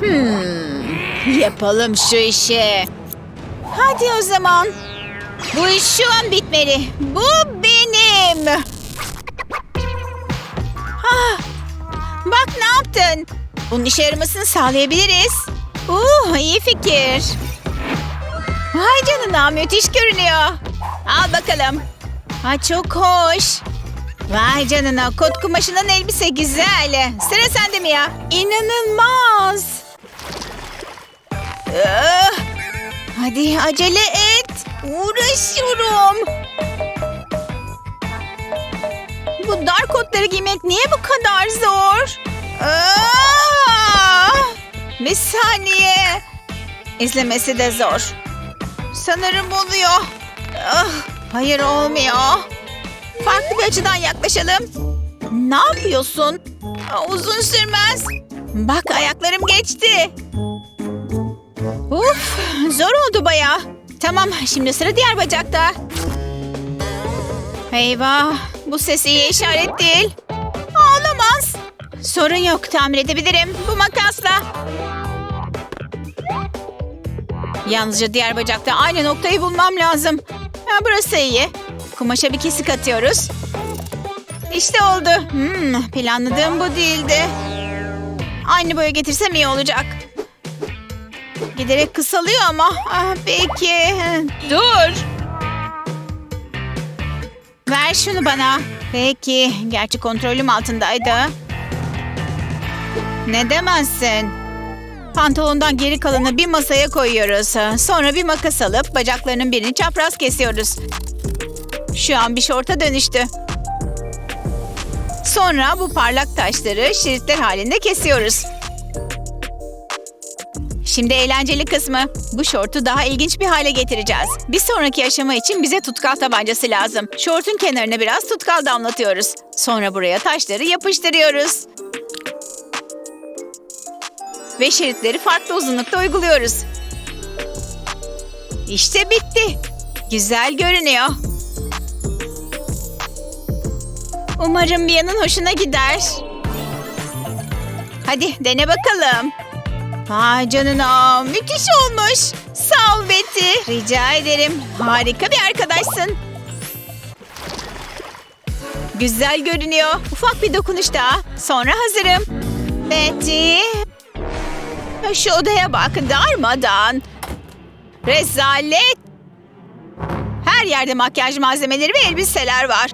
Hmm, yapalım şu işi. Hadi o zaman. Bu iş şu an bitmeli. Bu benim. Ah, bak ne yaptın? Bunun işe yaramasını sağlayabiliriz. Uh, iyi fikir. Vay canına müthiş görünüyor. Al bakalım. Ha, çok hoş. Vay canına kot kumaşının elbise güzel. Sıra sende mi ya? İnanılmaz. Ah, hadi acele et. Uğraşıyorum. Bu dar kotları giymek niye bu kadar zor? Ah! Bir saniye. İzlemesi de zor. Sanırım oluyor. Ah, hayır olmuyor. Farklı bir açıdan yaklaşalım. Ne yapıyorsun? Uzun sürmez. Bak ayaklarım geçti. Uf, zor oldu baya. Tamam, şimdi sıra diğer bacakta. Eyvah, bu ses iyi işaret değil. Olamaz. Sorun yok, tamir edebilirim. Bu makasla. Yalnızca diğer bacakta aynı noktayı bulmam lazım. Ha, burası iyi. Kumaşa bir kesik atıyoruz. İşte oldu. Hmm, planladığım bu değildi. Aynı boya getirsem iyi olacak. Giderek kısalıyor ama. Ah, peki. Dur. Ver şunu bana. Peki. Gerçi kontrolüm altındaydı. Ne demezsin? Pantolondan geri kalanı bir masaya koyuyoruz. Sonra bir makas alıp bacaklarının birini çapraz kesiyoruz. Şu an bir şorta dönüştü. Sonra bu parlak taşları şeritler halinde kesiyoruz. Şimdi eğlenceli kısmı. Bu şortu daha ilginç bir hale getireceğiz. Bir sonraki aşama için bize tutkal tabancası lazım. Şortun kenarına biraz tutkal damlatıyoruz. Sonra buraya taşları yapıştırıyoruz. Ve şeritleri farklı uzunlukta uyguluyoruz. İşte bitti. Güzel görünüyor. Umarım bir yanın hoşuna gider. Hadi dene bakalım. Vay canına müthiş olmuş. Sağ ol Betty. Rica ederim. Harika bir arkadaşsın. Güzel görünüyor. Ufak bir dokunuş daha. Sonra hazırım. Betty. Şu odaya bak darmadan. Rezalet. Her yerde makyaj malzemeleri ve elbiseler var.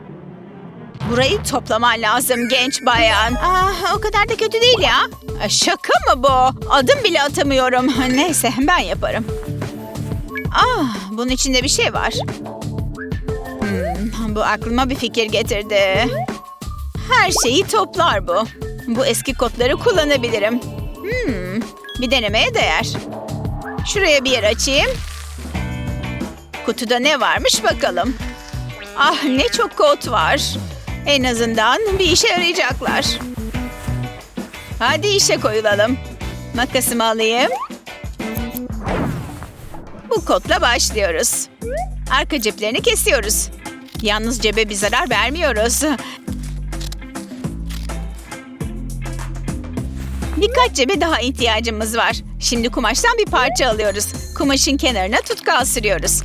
Burayı toplaman lazım genç bayan. Ah, o kadar da kötü değil ya. Ah, Şaka mı bu? Adım bile atamıyorum. Neyse ben yaparım. Ah, bunun içinde bir şey var. Hmm, bu aklıma bir fikir getirdi. Her şeyi toplar bu. Bu eski kodları kullanabilirim. Hmm, bir denemeye değer. Şuraya bir yer açayım. Kutuda ne varmış bakalım. Ah ne çok kod var. En azından bir işe yarayacaklar. Hadi işe koyulalım. Makasımı alayım. Bu kodla başlıyoruz. Arka ceplerini kesiyoruz. Yalnız cebe bir zarar vermiyoruz. Birkaç cebe daha ihtiyacımız var. Şimdi kumaştan bir parça alıyoruz. Kumaşın kenarına tutkal sürüyoruz.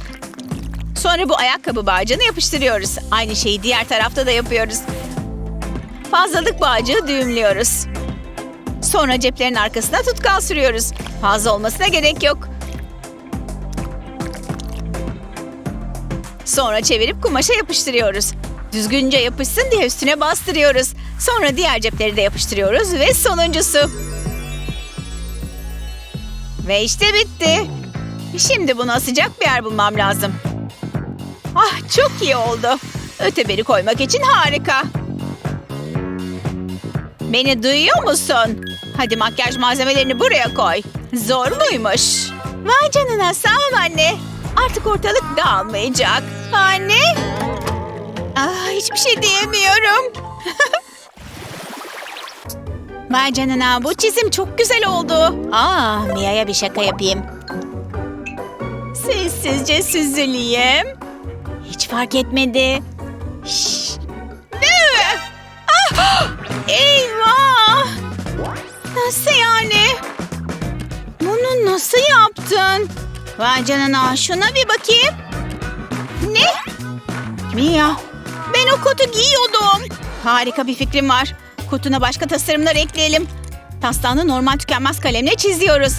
Sonra bu ayakkabı bağcığını yapıştırıyoruz. Aynı şeyi diğer tarafta da yapıyoruz. Fazlalık bağcığı düğümlüyoruz. Sonra ceplerin arkasına tutkal sürüyoruz. Fazla olmasına gerek yok. Sonra çevirip kumaşa yapıştırıyoruz. Düzgünce yapışsın diye üstüne bastırıyoruz. Sonra diğer cepleri de yapıştırıyoruz ve sonuncusu. Ve işte bitti. Şimdi bunu asacak bir yer bulmam lazım. Ah çok iyi oldu. Öteberi koymak için harika. Beni duyuyor musun? Hadi makyaj malzemelerini buraya koy. Zor muymuş? Vay canına sağ ol anne. Artık ortalık dağılmayacak. Anne? Ah, hiçbir şey diyemiyorum. Vay canına bu çizim çok güzel oldu. Aa, Mia'ya bir şaka yapayım. Sessizce süzüleyim. Hiç fark etmedi. Şşş. Ne? Ah! Eyvah! Nasıl yani? yaptın? Vay canına şuna bir bakayım. Ne? Mia ben o kotu giyiyordum. Harika bir fikrim var. Kutuna başka tasarımlar ekleyelim. Taslağını normal tükenmez kalemle çiziyoruz.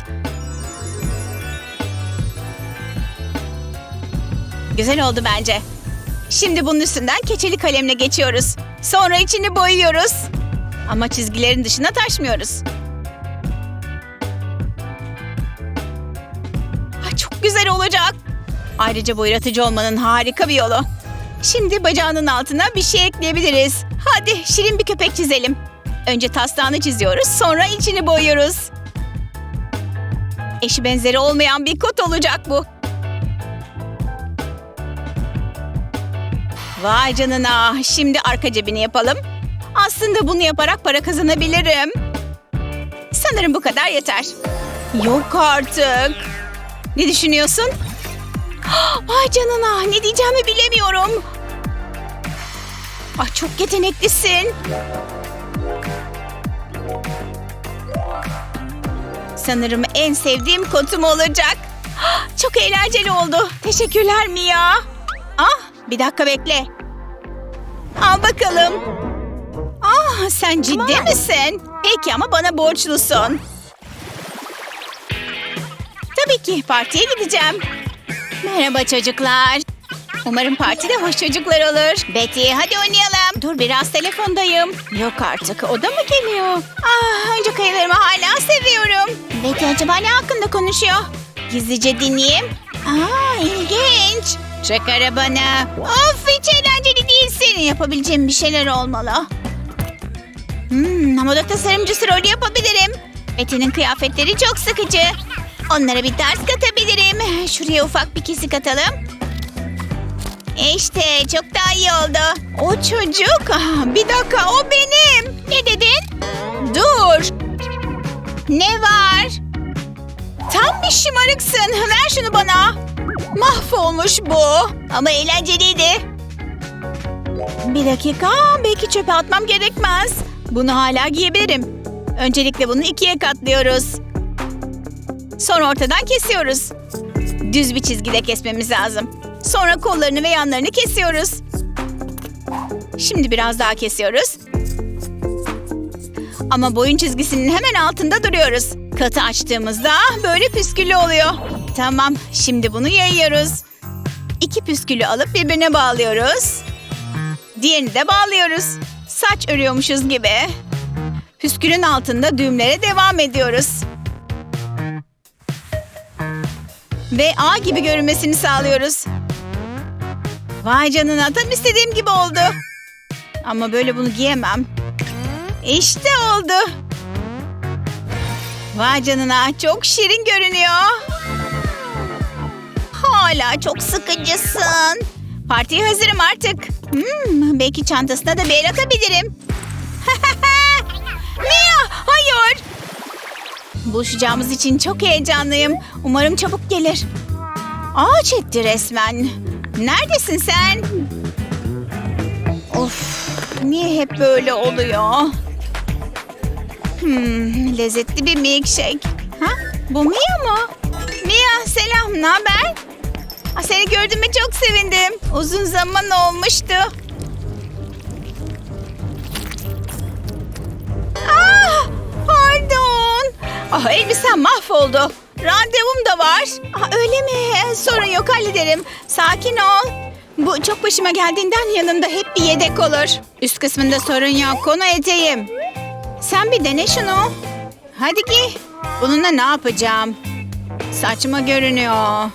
Güzel oldu bence. Şimdi bunun üstünden keçeli kalemle geçiyoruz. Sonra içini boyuyoruz. Ama çizgilerin dışına taşmıyoruz. Ay, çok güzel olacak. Ayrıca bu yaratıcı olmanın harika bir yolu. Şimdi bacağının altına bir şey ekleyebiliriz. Hadi şirin bir köpek çizelim. Önce taslağını çiziyoruz, sonra içini boyuyoruz. Eşi benzeri olmayan bir kot olacak bu. Vay canına. Şimdi arka cebini yapalım. Aslında bunu yaparak para kazanabilirim. Sanırım bu kadar yeter. Yok artık. Ne düşünüyorsun? Vay canına. Ne diyeceğimi bilemiyorum. Ah çok yeteneklisin. Sanırım en sevdiğim kotum olacak. Çok eğlenceli oldu. Teşekkürler Mia. Bir dakika bekle. Al bakalım. Ah sen ciddi misin? Peki ama bana borçlusun. Tabii ki partiye gideceğim. Merhaba çocuklar. Umarım partide hoş çocuklar olur. Betty hadi oynayalım. Dur biraz telefondayım. Yok artık o da mı geliyor? Ah önce kayılarımı hala seviyorum. Betty acaba ne hakkında konuşuyor? Gizlice dinleyeyim. Aa ilginç. Çek arabanı. Of hiç eğlenceli değilsin. Yapabileceğim bir şeyler olmalı. Hmm, moda tasarımcısı rolü yapabilirim. Betty'nin kıyafetleri çok sıkıcı. Onlara bir ders katabilirim. Şuraya ufak bir kesik atalım. İşte çok daha iyi oldu. O çocuk. Ah, Bir dakika o benim. Ne dedin? Dur. Ne var? Tam bir şımarıksın. Ver şunu bana. Mahvolmuş bu. Ama eğlenceliydi. Bir dakika. Belki çöpe atmam gerekmez. Bunu hala giyebilirim. Öncelikle bunu ikiye katlıyoruz. Sonra ortadan kesiyoruz. Düz bir çizgide kesmemiz lazım. Sonra kollarını ve yanlarını kesiyoruz. Şimdi biraz daha kesiyoruz. Ama boyun çizgisinin hemen altında duruyoruz. Katı açtığımızda böyle püsküllü oluyor. Tamam, şimdi bunu yayıyoruz. İki püskülü alıp birbirine bağlıyoruz. Diğerini de bağlıyoruz. Saç örüyormuşuz gibi. Püskülün altında düğümlere devam ediyoruz. Ve ağ gibi görünmesini sağlıyoruz. Vay canına tam istediğim gibi oldu. Ama böyle bunu giyemem. İşte oldu. Vay canına çok şirin görünüyor. Hala çok sıkıcısın. Partiye hazırım artık. Hmm, belki çantasına da bir el atabilirim. Mia hayır. Buluşacağımız için çok heyecanlıyım. Umarım çabuk gelir. Ağaç etti resmen. Neredesin sen? Of, niye hep böyle oluyor? Hmm, lezzetli bir milkshake. Ha? Bu Mia mı? Mia selam, ne haber? Seni gördüğüme çok sevindim. Uzun zaman olmuştu. Ah, pardon. Ah, elbisem mahvoldu. Randevum da var. Ah, öyle mi? Sorun yok hallederim. Sakin ol. Bu çok başıma geldiğinden yanımda hep bir yedek olur. Üst kısmında sorun yok. Konu eteğim. Sen bir dene şunu. Hadi giy. Bununla ne yapacağım? Saçma görünüyor.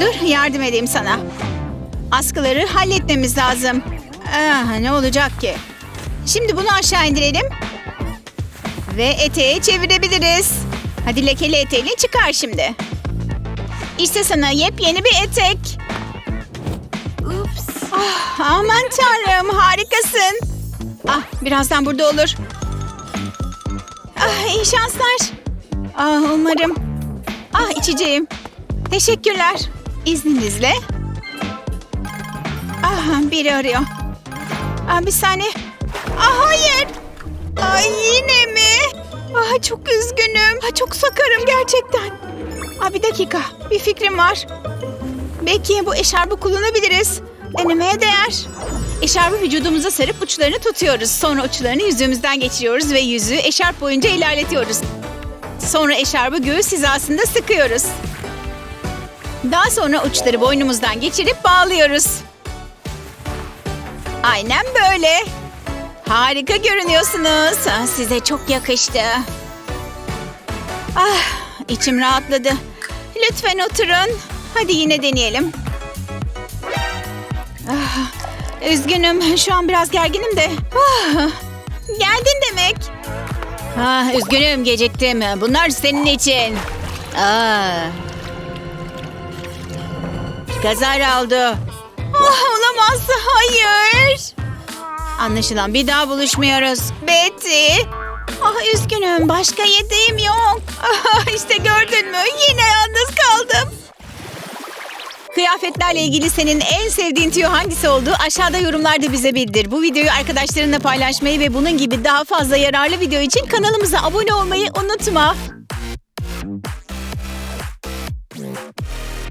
Dur yardım edeyim sana. Askıları halletmemiz lazım. Ah, ne olacak ki? Şimdi bunu aşağı indirelim. Ve eteğe çevirebiliriz. Hadi lekeli eteğini çıkar şimdi. İşte sana yepyeni bir etek. Ups. Ah, aman tanrım harikasın. Ah birazdan burada olur. Ah iyi şanslar. Ah umarım. Ah içeceğim. Teşekkürler. İzninizle. Ah biri arıyor. Ah bir saniye. Ah hayır. Ay yine mi? Ah çok üzgünüm. Ah, çok sakarım gerçekten. Aa, bir dakika. Bir fikrim var. Belki bu eşarbı kullanabiliriz. Denemeye değer. Eşarbı vücudumuza sarıp uçlarını tutuyoruz. Sonra uçlarını yüzümüzden geçiriyoruz ve yüzü eşarp boyunca ilerletiyoruz. Sonra eşarbı göğüs hizasında sıkıyoruz. Daha sonra uçları boynumuzdan geçirip bağlıyoruz. Aynen böyle. Harika görünüyorsunuz. Ah, Size çok yakıştı. Ah, içim rahatladı. Lütfen oturun. Hadi yine deneyelim. Ah, üzgünüm. Şu an biraz gerginim de. Ah, geldin demek. Ah, üzgünüm geciktim. Bunlar senin için. Aa. Kazara oldu. Ah, olamaz. Hayır. Anlaşılan bir daha buluşmuyoruz. Betty. Ah üzgünüm başka yedeğim yok. Ah, işte gördün mü yine yalnız kaldım. Kıyafetlerle ilgili senin en sevdiğin tüyo hangisi olduğu aşağıda yorumlarda bize bildir. Bu videoyu arkadaşlarınla paylaşmayı ve bunun gibi daha fazla yararlı video için kanalımıza abone olmayı unutma.